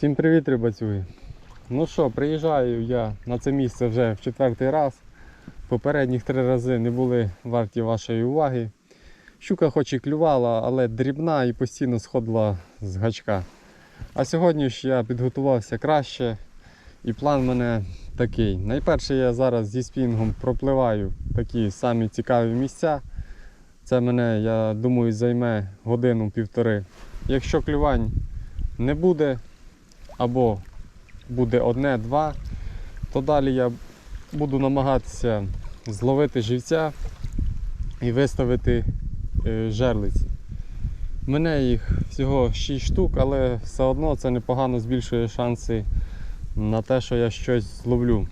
Всім привіт, рибацюги. Ну що, приїжджаю я на це місце вже в четвертий раз. Попередніх три рази не були варті вашої уваги. Щука хоч і клювала, але дрібна і постійно сходила з гачка. А сьогодні ж я підготувався краще. І план в мене такий. Найперше я зараз зі спінгом пропливаю такі самі цікаві місця. Це мене, я думаю, займе годину-півтори. Якщо клювань не буде, або буде одне-два, то далі я буду намагатися зловити живця і виставити е, жерлиці. Мене їх всього 6 штук, але все одно це непогано збільшує шанси на те, що я щось зловлю.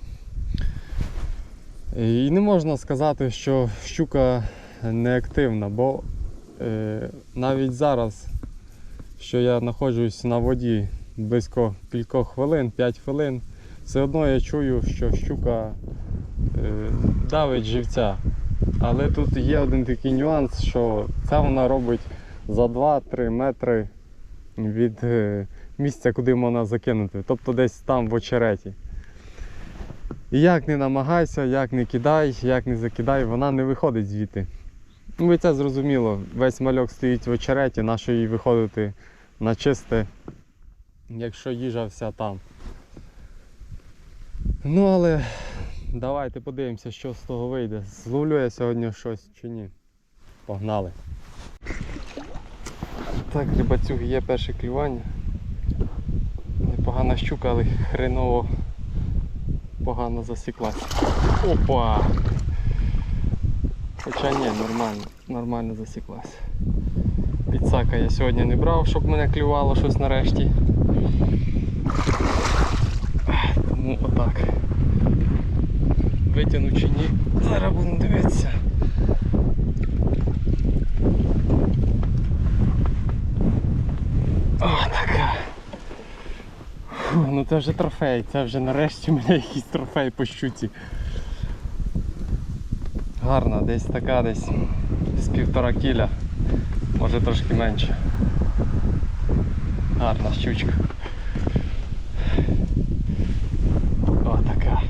І не можна сказати, що щука неактивна, бо е, навіть зараз, що я знаходжусь на воді близько кількох хвилин, 5 хвилин, все одно я чую, що щука е, давить живця. Але тут є один такий нюанс, що це вона робить за 2-3 метри від е, місця, куди можна закинути. Тобто десь там в очереті. І як не намагайся, як не кидай, як не закидай, вона не виходить звідти. Ну і це зрозуміло. Весь мальок стоїть в очереті, нащо їй виходити на чисте, якщо їжа вся там. Ну але давайте подивимося, що з того вийде. Зловлю я сьогодні щось чи ні. Погнали. Так, рибацюги, є перше клювання. Непогана щука, але хреново погано засіклася. Опа! Хоча ні, нормально, нормально засіклася. Підсака я сьогодні не брав, щоб мене клювало щось нарешті. Тому отак. Витягну чи ні. Зараз будемо дивитися. О, така. Фу, ну це вже трофей, це вже нарешті у мене якийсь трофей по щуці. Гарна, десь така десь з півтора кіля, може трошки менше. Гарна щучка. О, така.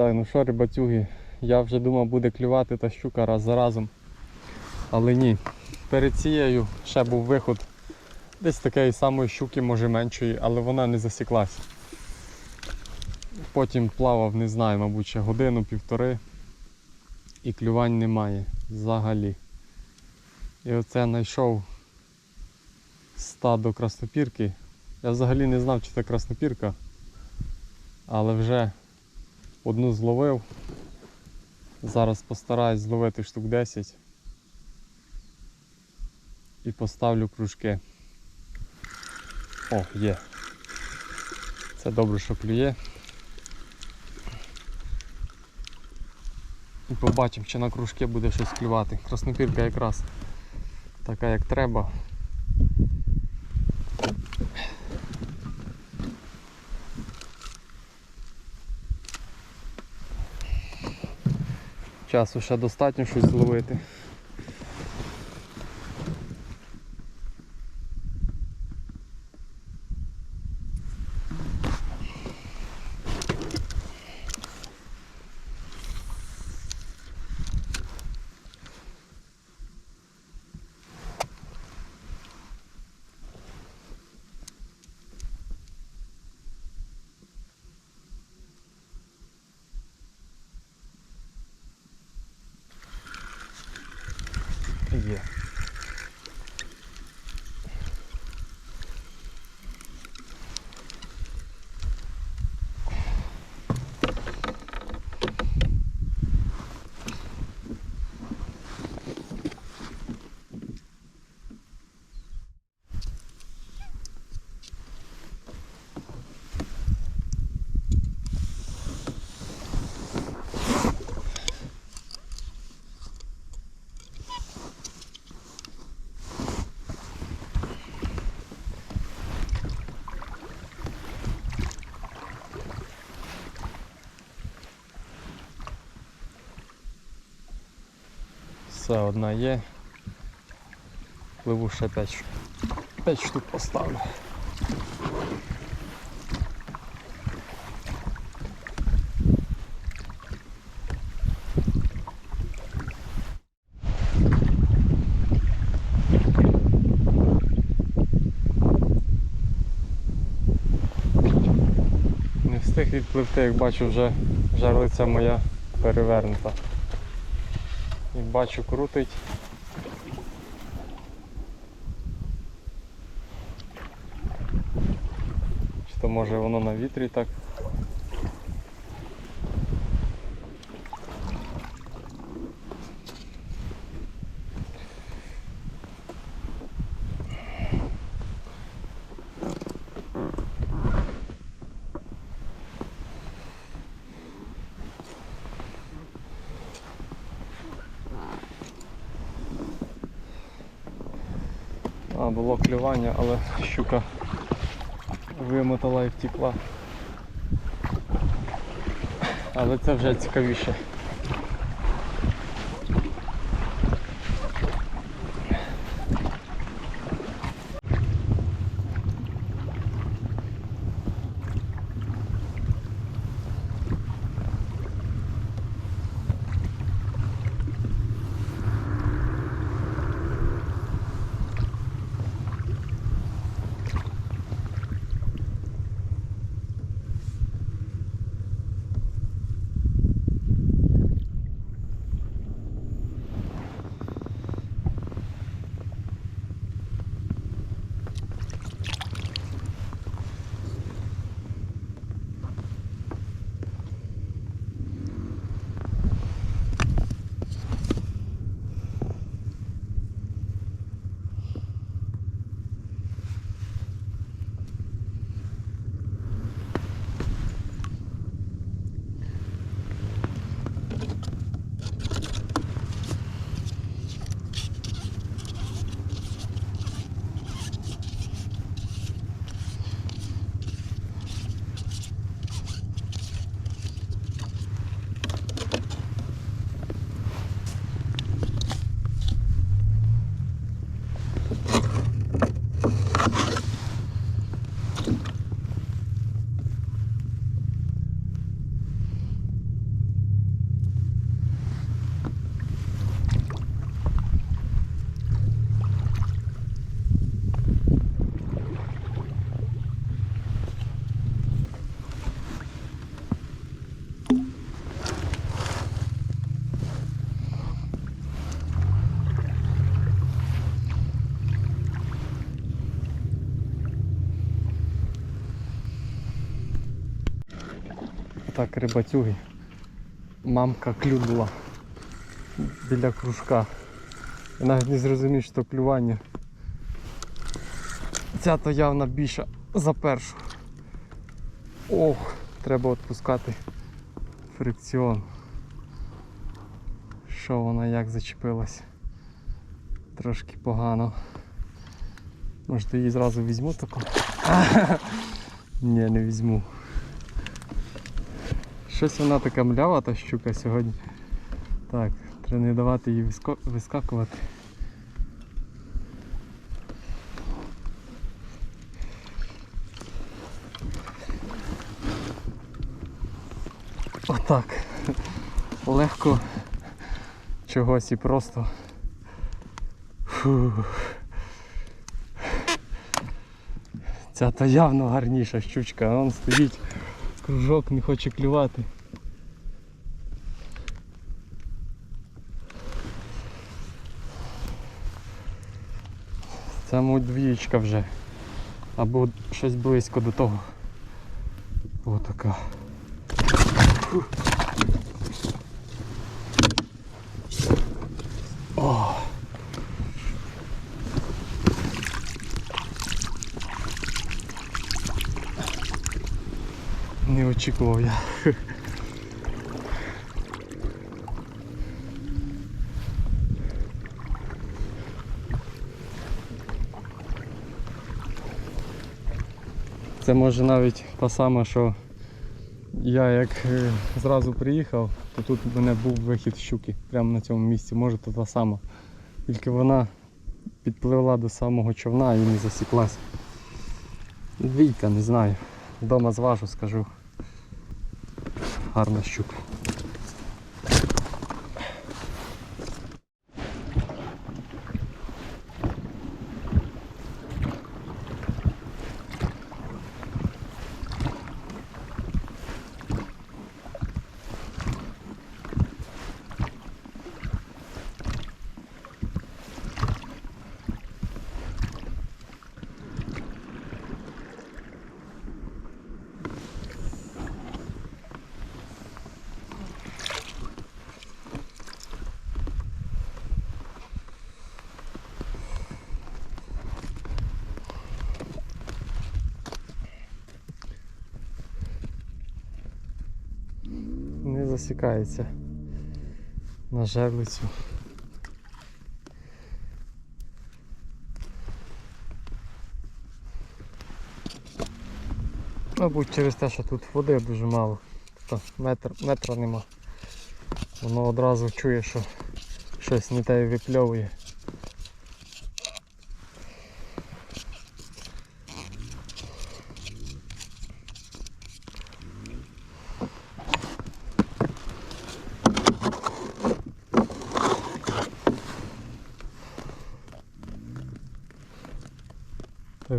Так, ну що, рибацюги, я вже думав буде клювати та щука раз за разом. Але ні. Перед цією ще був виход десь такої самої щуки, може меншої, але вона не засіклася. Потім плавав, не знаю, мабуть, ще годину-півтори і клювань немає взагалі. І оце знайшов стадо краснопірки. Я взагалі не знав, чи це краснопірка, але вже Одну зловив. Зараз постараюсь зловити штук 10 і поставлю кружки. О, є. Це добре, що клює. І побачимо, чи на кружки буде щось клювати. Краснопірка якраз така як треба. Часу ще достатньо щось зловити. є. Все, одна є. Пливу ще 5 штук. 5 штук поставлю. Не встиг відпливти, як бачу, вже жарлиця моя перевернута. Бачу крутить. Чи то може воно на вітрі так. А, було клювання, але щука вимотала і втекла. Але це вже цікавіше. Так, рибацюги. Мамка клюнула біля кружка. Я навіть не зрозумів, що клювання. Ця то явно більша за першу. Ох, треба відпускати фрикціон. Що вона як зачепилась? Трошки погано. Може її зразу візьму таку? Ні, не візьму. Щось вона така млява та щука сьогодні. Так, треба не давати їй вискакувати. Отак. Легко чогось і просто. Фу. Ця то явно гарніша щучка, а он стоїть, кружок не хоче клювати. Це мабуть двієчка вже. Або щось близько до того. Отака. Не очікував я. Це може навіть та сама, що я як е, зразу приїхав, то тут в мене був вихід щуки прямо на цьому місці. Може то та сама. Тільки вона підпливла до самого човна і не засіклась. Двійка, не знаю. Вдома зважу, скажу. Гарна щука. Не засікається на жерлицю. Мабуть, через те, що тут води дуже мало. Тобто метр, метра нема. Воно одразу чує, що щось не те випльовує.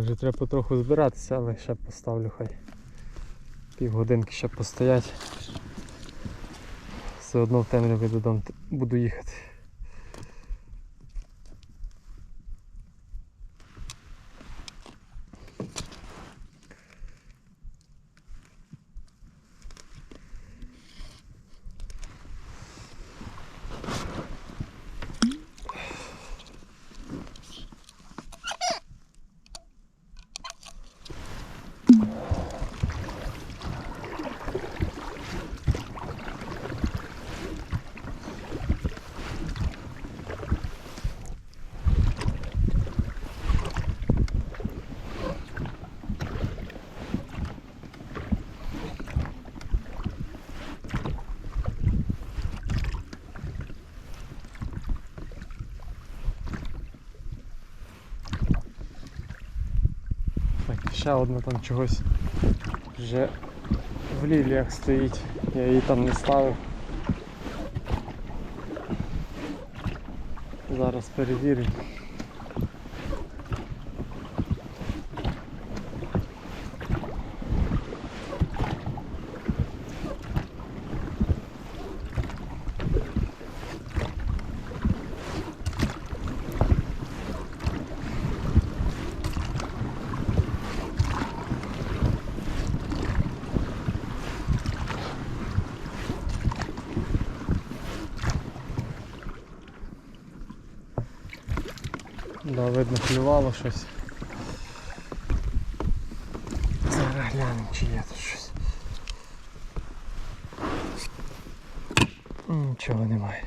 Вже треба потроху збиратися, але ще поставлю хай. Півгодинки ще постоять. Все одно в темряві додому буду їхати. Так, ще одна там чогось вже в ліліях стоїть. Я її там не ставив. Зараз перевірю. Да, видно, клювало щось. Зараз глянемо, чи є тут щось. Нічого немає.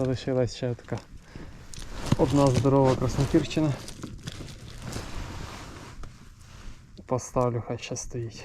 Залишилась ще така одна здорова Краснокірщина. Поставлю, хай ще стоїть.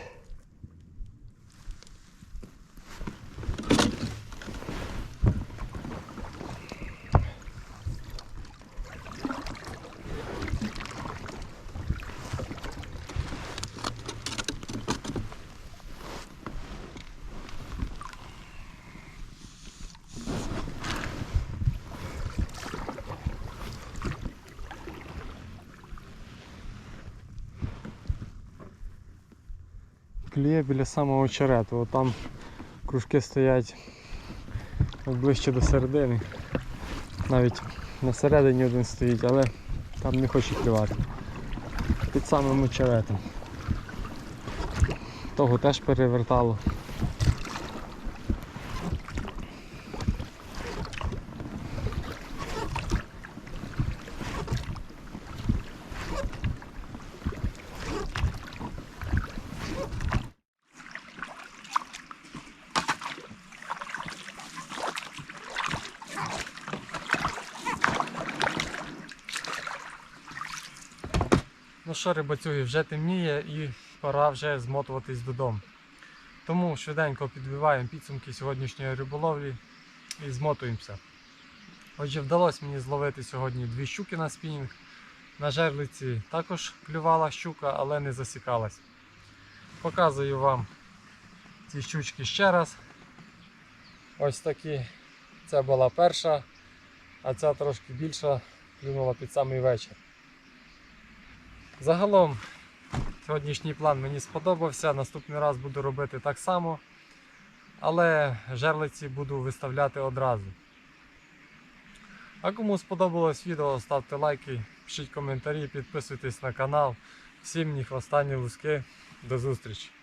Кліє біля самого очерету. От там кружки стоять ближче до середини. Навіть на середині один стоїть, але там не хоче клювати. Під самим очеретом. Того теж перевертало. Що, рибацюги, вже темніє і пора вже змотуватись додому. Тому швиденько підбиваємо підсумки сьогоднішньої риболовлі і змотуємося. Отже, вдалося мені зловити сьогодні дві щуки на спінінг. На жерлиці також клювала щука, але не засікалась. Показую вам ці щучки ще раз. Ось такі. Це була перша, а ця трошки більша клюнула під самий вечір. Загалом сьогоднішній план мені сподобався. Наступний раз буду робити так само. Але жерлиці буду виставляти одразу. А кому сподобалось відео, ставте лайки, пишіть коментарі, підписуйтесь на канал. Всім ні хвоста, ні луски. До зустрічі!